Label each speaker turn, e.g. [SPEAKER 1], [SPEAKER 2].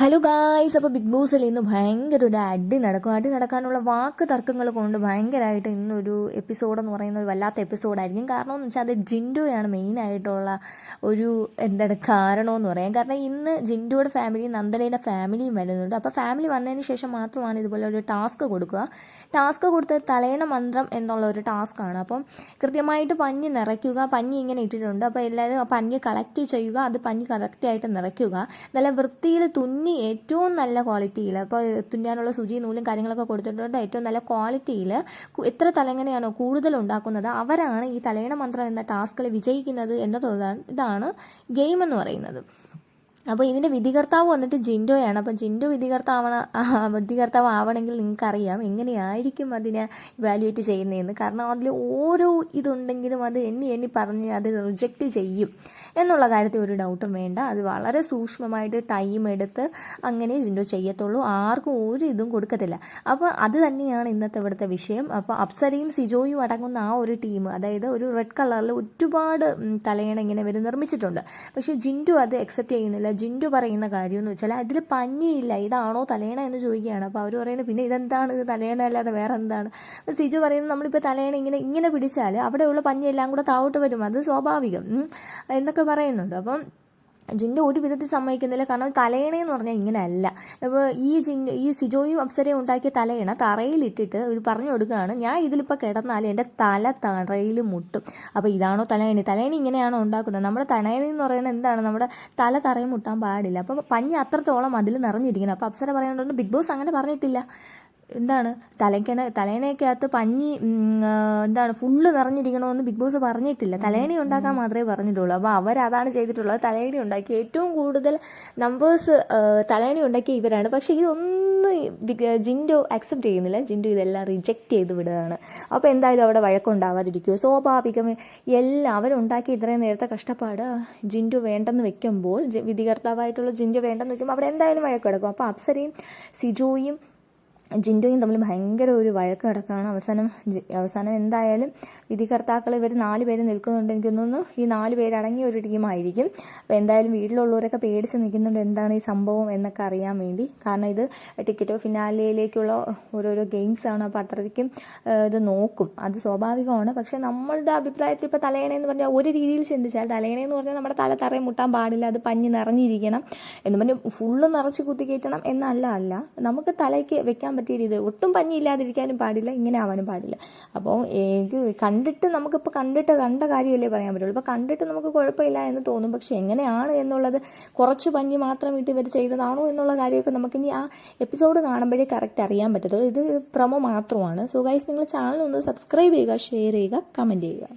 [SPEAKER 1] Hello guys അപ്പോൾ big ബോസിൽ ഇന്ന് ഭയങ്കര ഒരു അടി നടക്കും. അടി നടക്കാനുള്ള വാക്ക് തർക്കങ്ങൾ കൊണ്ട് ഭയങ്കരമായിട്ട് ഇന്നൊരു എപ്പിസോഡ് എന്ന് പറയുന്ന ഒരു വല്ലാത്ത എപ്പിസോഡായിരിക്കും കാരണം എന്ന് വെച്ചാൽ അത് ജിൻഡോയാണ് മെയിനായിട്ടുള്ള ഒരു എന്താണ് കാരണമെന്ന് പറയാം. കാരണം ഇന്ന് ജിൻഡോയുടെ ഫാമിലി നന്ദനയുടെ ഫാമിലിയും വരുന്നുണ്ട്. അപ്പോൾ ഫാമിലി വന്നതിന് ശേഷം മാത്രമാണ് ഇതുപോലെ ഒരു ടാസ്ക് കൊടുക്കുക. ടാസ്ക് കൊടുത്ത് തലേണ മന്ത്രം എന്നുള്ള ഒരു ടാസ്ക്കാണ് അപ്പം കൃത്യമായിട്ട് പഞ്ഞ് നിറയ്ക്കുക. പഞ്ഞി ഇങ്ങനെ ഇട്ടിട്ടുണ്ട്. അപ്പോൾ എല്ലാവരും പഞ്ഞ് കളക്ട് ചെയ്യുക. അത് പഞ്ഞ് കറക്റ്റായിട്ട് നിറയ്ക്കുക. നല്ല വൃത്തിയിൽ തുന്നി ഏറ്റവും നല്ല ക്വാളിറ്റിയിൽ അപ്പോൾ തുന്നാനുള്ള സുചി നൂലും കാര്യങ്ങളൊക്കെ കൊടുത്തിട്ടുണ്ട്. ഏറ്റവും നല്ല ക്വാളിറ്റിയിൽ എത്ര തലങ്ങനെയാണോ കൂടുതൽ ഉണ്ടാക്കുന്നത് അവരാണ് ഈ തലയണ മന്ത്രം എന്ന ടാസ്കിൽ വിജയിക്കുന്നത് എന്നതുള്ളതാണ് ഇതാണ് ഗെയിം എന്ന് പറയുന്നത്. അപ്പോൾ ഇതിന്റെ വിധികർത്താവ് വന്നിട്ട് ജിൻഡോയാണ്. അപ്പോൾ ജിൻഡോ വിധികർത്താവണ വിധികർത്താവ് ആവണമെങ്കിൽ നിങ്ങൾക്കറിയാം എങ്ങനെയായിരിക്കും അതിനെ ഇവാലുവേറ്റ് ചെയ്യുന്നതെന്ന്. കാരണം അതിൽ ഓരോ ഇതുണ്ടെങ്കിലും അത് എണ്ണി എണ്ണി പറഞ്ഞ് അത് റിജക്റ്റ് ചെയ്യും എന്നുള്ള കാര്യത്തിൽ ഒരു ഡൗട്ടും വേണ്ട. അത് വളരെ സൂക്ഷ്മമായിട്ട് ടൈം എടുത്ത് അങ്ങനെ ജിൻഡോ ചെയ്യത്തുള്ളൂ. ആർക്കും ഒരു ഇതും കൊടുക്കത്തില്ല. അപ്പോൾ അത് തന്നെയാണ് ഇന്നത്തെ ഇവിടുത്തെ വിഷയം. അപ്പോൾ അപ്സരയും സിജോയും അടങ്ങുന്ന ആ ഒരു ടീം അതായത് ഒരു റെഡ് കളറിൽ ഒരുപാട് തലയണ ഇങ്ങനെ ഇവർ നിർമ്മിച്ചിട്ടുണ്ട്. പക്ഷേ ജിൻഡു അത് അക്സെപ്റ്റ് ചെയ്യുന്നില്ല. ജിൻഡു പറയുന്ന കാര്യം എന്ന് വെച്ചാൽ അതിൽ പഞ്ഞിയില്ല ഇതാണോ തലേണ എന്ന് ചോദിക്കുകയാണ്. അപ്പോൾ അവർ പറയുന്നത് പിന്നെ ഇതെന്താണ്? ഇത് തലേണ അല്ലാതെ വേറെ എന്താണ് അപ്പോൾ സിജു പറയുന്നത് നമ്മളിപ്പോൾ തലേണ ഇങ്ങനെ ഇങ്ങനെ പിടിച്ചാൽ അവിടെയുള്ള പഞ്ഞിയെല്ലാം കൂടെ താവോട്ട് വരും. അത് സ്വാഭാവികം. എന്നൊക്കെ പറയുന്നുണ്ട്. അപ്പം ജിന്റെ ഒരു വിധത്തിൽ സമ്മതിക്കുന്നില്ല. കാരണം തലയണയെന്ന് പറഞ്ഞാൽ ഇങ്ങനെയല്ല. അപ്പോൾ ഈ ജിൻ ഈ സിജോയും അപ്സരയും ഉണ്ടാക്കിയ തലയണ തറയിലിട്ടിട്ട് ഒരു പറഞ്ഞു കൊടുക്കുകയാണ് ഞാൻ ഇതിലിപ്പോൾ കിടന്നാൽ എന്റെ തല തറയിൽ മുട്ടും. അപ്പോൾ ഇതാണോ തലയണി? തലയണി ഇങ്ങനെയാണോ ഉണ്ടാക്കുന്നത്? നമ്മുടെ തലയണി എന്ന് പറയുന്നത് എന്താണ്? നമ്മുടെ തല തറയിൽ മുട്ടാൻ പാടില്ല. അപ്പോൾ പഞ്ഞി അത്രത്തോളം അതിൽ നിറഞ്ഞിരിക്കണം അപ്പോൾ അപ്സര പറയുന്നുണ്ട് ബിഗ് ബോസ് അങ്ങനെ പറഞ്ഞിട്ടില്ല. എന്താണ് തലയ്ക്കണ തലേനയ്ക്കകത്ത് പഞ്ഞി എന്താണ് ഫുള്ള് നിറഞ്ഞിരിക്കണമെന്ന് ബിഗ് ബോസ് പറഞ്ഞിട്ടില്ല. തലേണി ഉണ്ടാക്കാൻ മാത്രമേ പറഞ്ഞിട്ടുള്ളൂ. അപ്പോൾ അവരതാണ് ചെയ്തിട്ടുള്ളത്. തലേണി ഉണ്ടാക്കി ഏറ്റവും കൂടുതൽ നമ്പേഴ്സ് തലേണി ഉണ്ടാക്കിയ ഇവരാണ്. പക്ഷേ ഇതൊന്നും ജിൻഡോ അക്സെപ്റ്റ് ചെയ്യുന്നില്ല. ജിൻഡോ ഇതെല്ലാം റിജക്റ്റ് ചെയ്ത് വിടുകയാണ്. അപ്പോൾ എന്തായാലും അവിടെ വഴക്കുണ്ടാവാതിരിക്കുമോ സ്വാഭാവികം. എല്ലാം അവരുണ്ടാക്കി ഇത്രയും നേരത്തെ കഷ്ടപ്പാട് ജിൻഡു വേണ്ടെന്ന് വെക്കുമ്പോൾ വിധികർത്താവായിട്ടുള്ള ജിൻഡു വേണ്ടെന്ന് വെക്കുമ്പോൾ അവിടെ എന്തായാലും വഴക്കെടുക്കും കിടക്കും അപ്പോൾ അപ്സരയും സിജോയും ജിൻഡോയും തമ്മിൽ ഭയങ്കര ഒരു വഴക്ക് നടക്കുകയാണ്. അവസാനം അവസാനം എന്തായാലും വിധികർത്താക്കൾ ഇവർ നാല് പേര് നിൽക്കുന്നുണ്ട്. എനിക്ക് തോന്നുന്നു ഈ നാല് പേരടങ്ങിയ ഒരു ടീമായിരിക്കും. അപ്പോൾ എന്തായാലും വീട്ടിലുള്ളവരൊക്കെ പേടിച്ച് നിൽക്കുന്നുണ്ട്. എന്താണ് ഈ സംഭവം എന്നൊക്കെ അറിയാൻ വേണ്ടി. കാരണം ഇത് ടിക്കറ്റോ ഫിനാലിയിലേക്കുള്ള ഓരോരോ ഗെയിംസ് ആണ്. അപ്പോൾ അത്രയ്ക്കും ഇത് നോക്കും. അത് സ്വാഭാവികമാണ്. പക്ഷെ നമ്മളുടെ അഭിപ്രായത്തിൽ ഇപ്പോൾ തലയണയെന്ന് പറഞ്ഞാൽ ഒരു രീതിയിൽ ചിന്തിച്ചാൽ തലയണയെന്ന് പറഞ്ഞാൽ നമ്മുടെ തല തറയെ മുട്ടാൻ പാടില്ല. അത് പഞ്ഞ് നിറഞ്ഞിരിക്കണം എന്ന് പറഞ്ഞ് ഫുള്ള് നിറച്ച് കുത്തിക്കയറ്റണം എന്നല്ല അല്ല. നമുക്ക് തലയ്ക്ക് വെക്കാൻ പറ്റിയ രീതി. ഒട്ടും പഞ്ഞിയില്ലാതിരിക്കാനും പാടില്ല ഇങ്ങനെ ആവാനും പാടില്ല. അപ്പോൾ എനിക്ക് കണ്ടിട്ട് നമുക്കിപ്പോൾ കണ്ടിട്ട് കണ്ട കാര്യമല്ലേ പറയാൻ പറ്റുള്ളൂ. ഇപ്പോൾ കണ്ടിട്ട് നമുക്ക് കുഴപ്പമില്ല എന്ന് തോന്നും. പക്ഷെ എങ്ങനെയാണ് എന്നുള്ളത് കുറച്ച് പഞ്ഞി മാത്രം ഇട്ട് ഇവർ ചെയ്തതാണോ എന്നുള്ള കാര്യമൊക്കെ നമുക്കിനി ആ എപ്പിസോഡ് കാണുമ്പോഴേ കറക്റ്റ് അറിയാൻ പറ്റത്തുള്ളൂ. ഇത് പ്രൊമോ മാത്രമാണ്. സോ ഗൈസ് നിങ്ങൾ ചാനൽ ഒന്ന് സബ്സ്ക്രൈബ് ചെയ്യുക ഷെയർ ചെയ്യുക കമന്റ് ചെയ്യുക.